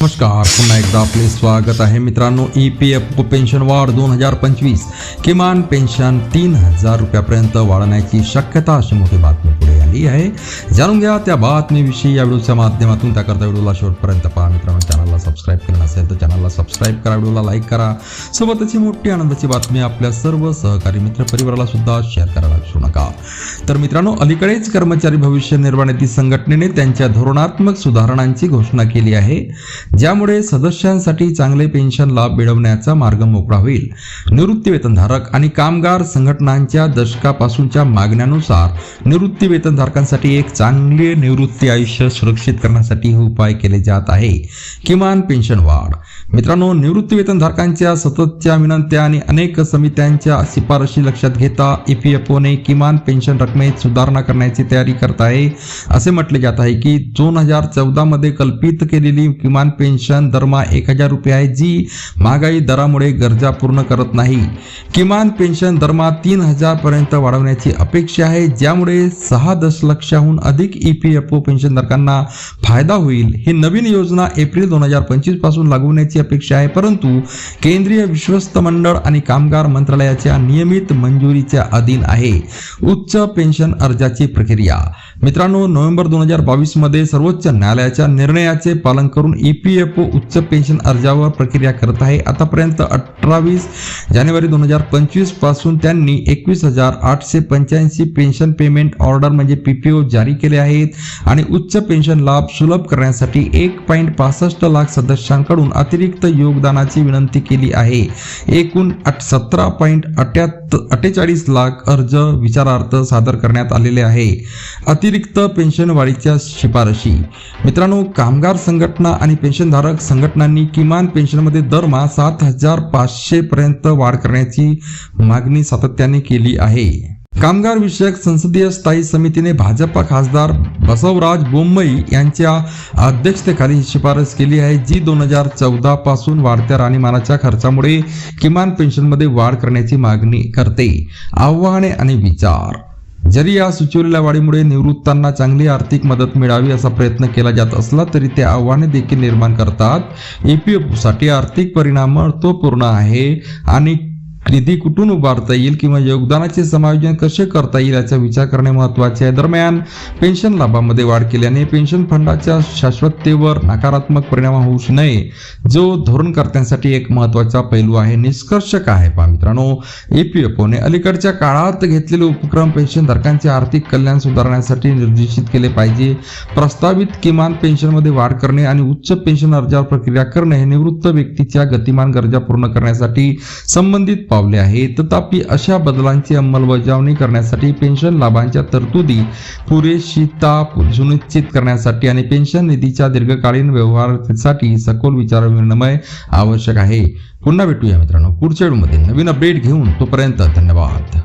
नमस्कार पुन्हा एकदा आपले स्वागत आहे मित्रांनो. E P F O pension वाढ दोन हजार पंचवीस. किमान पेन्शन तीन हजार रुपयापर्यंत वाढण्याची शक्यता अशी मोठी बातमी पुढे आली आहे. जाणून घ्या त्या बातमीविषयी या व्हिडिओच्या माध्यमातून त्याकरता व्हिडिओला शेवटपर्यंत पहा. सबस्क्राईब केलं नसेल तर चॅनलला सबस्क्राईब करा व्हिडिओला लाईक करा. सोबतच ही मोठी आनंदाची बातमी आपल्या सर्व सहकारी मित्र परिवाराला सुद्धा शेअर करायला विसरू नका. तर मित्रांनो अलीकडेच कर्मचारी भविष्य निर्वाह निधी संघटनेने त्यांच्या धोरणात्मक सुधारणांची घोषणा केली आहे ज्यामुळे सदस्यांसाठी चांगले पेन्शन लाभ मिळवण्याचा मार्ग मोकळा होईल. निवृत्ती वेतनधारक आणि कामगार संघटनांच्या दशकापासूनच्या मागण्यानुसार निवृत्ती वेतनधारकांसाठी एक चांगले निवृत्ती आयुष्य सुरक्षित करण्यासाठी हे उपाय केले जात आहे. किमान पेन्शन वाढ. मित्रांनो निवृत्तीवेतनधारकांच्या सततच्या विनंत्या आणि अनेक समित्यांच्या शिफारशी लक्षात घेता E ईपीएफओने किमान पेन्शन रकमेत सुधारणा करण्याची तयारी करत आहे. असे म्हटले जात आहे की दोन हजार चौदामध्ये कल्पित केलेली किमान पेन्शन दरमहा एक हजार रुपये आहे जी महागाई दरामुळे गरजा पूर्ण करत नाही. किमान पेन्शन दरमहा तीन हजार पर्यंत वाढवण्याची अपेक्षा आहे ज्यामुळे सहा दशलक्षाहून अधिक E ईपीएफओ पेन्शनधारकांना फायदा होईल. ही नवीन योजना एप्रिल दोन हजार पंचवीस पासून लागू होण्याची अपेक्षा आहे. परंतु केंद्रीय विश्वस्त मंडळ आणि कामगार मंत्रालयाच्या नियमित मंजुरीच्या अधीन आहे. उच्च पेन्शन अर्जाची प्रक्रिया. मित्रांनो नोव्हेंबर दोन हजार बावीसमध्ये सर्वोच्च न्यायालयाच्या निर्णयाचे पालन करून ईपीएफओ उच्च पेन्शन अर्जावर प्रक्रिया करत आहे. आतापर्यंत अठरावीस जानेवारी दोन हजार पंचवीसपासून त्यांनी एकवीस हजार आठशे पंच्याऐंशी पेन्शन पेमेंट ऑर्डर म्हणजे पीपीओ जारी केले आहेत आणि उच्च पेन्शन लाभ सुलभ करण्यासाठी एक पॉईंट पासष्ट लाख सदस्यांकडून अतिरिक्त योगदानाची विनंती केली आहे. एकूण सतरा पॉईंट अठ्ठेचाळीस लाख अर्ज विचारार्थ सादर करण्यात आलेले आहे. अतिरिक्त पेन्शन वाढीच्या शिफारशी. मित्रांनो कामगार संघटना आणि पेन्शनधारक संघटनांनी किमान पेन्शनमध्ये दरमहा सात हजार पाचशे पर्यंत वाढ करण्याची मागणी सातत्याने केली आहे. कामगार विषयक संसदीय स्थायी समितीने भाजपा खासदार बसवराज बोंबई यांच्या अध्यक्षतेखाली ही शिफारस केली आहे जी दोन हजार चौदा पासून वाढत्या राहणीमानाच्या खर्चामुळे किमान पेन्शनमध्ये वाढ करण्याची मागणी करते. आव्हाने आणि विचार. जरी या सुचवलेल्या वाढीमुळे निवृत्तांना चांगली आर्थिक मदत मिळावी असा प्रयत्न केला जात असला तरी ते आव्हाने देखील निर्माण करतात. ईपीएफसाठी आर्थिक परिणाम महत्त्वपूर्ण आहे आणि निधी कुठून उभारता येईल किंवा योगदानाचे समायोजन कसे करता येईल याचा विचार करणे महत्त्वाचे आहे. दरम्यान पेन्शन लाभामध्ये वाढ केल्याने पेन्शन फंडाच्या शाश्वततेवर नकारात्मक परिणाम होऊ नये. जो धोरणकर्त्यांसाठी एक महत्त्वाचा पैलू आहे. निष्कर्ष काय आहे पहा मित्रांनो एपीएफओने अलीकडच्या काळात घेतलेले उपक्रम पेन्शनधारकांचे आर्थिक कल्याण सुधारण्यासाठी निर्देशित केले पाहिजे. प्रस्तावित किमान पेन्शनमध्ये वाढ करणे आणि उच्च पेन्शन अर्जावर प्रक्रिया करणे हे निवृत्त व्यक्तीच्या गतिमान गरजा पूर्ण करण्यासाठी संबंधित पावले आहे. तथापि अशा बदलांची अंमलबजावणी करण्यासाठी पेन्शन लाभांच्या तरतुदी पुरेशी ताप सुनिश्चित करण्यासाठी आणि पेन्शन निधीच्या दीर्घकालीन व्यवहारासाठी सखोल विचार विनिमय आवश्यक आहे. पुन्हा भेटूया मित्रांनो. पुढच्या व्हिडिओमध्ये नवीन अपडेट घेऊन तोपर्यंत धन्यवाद.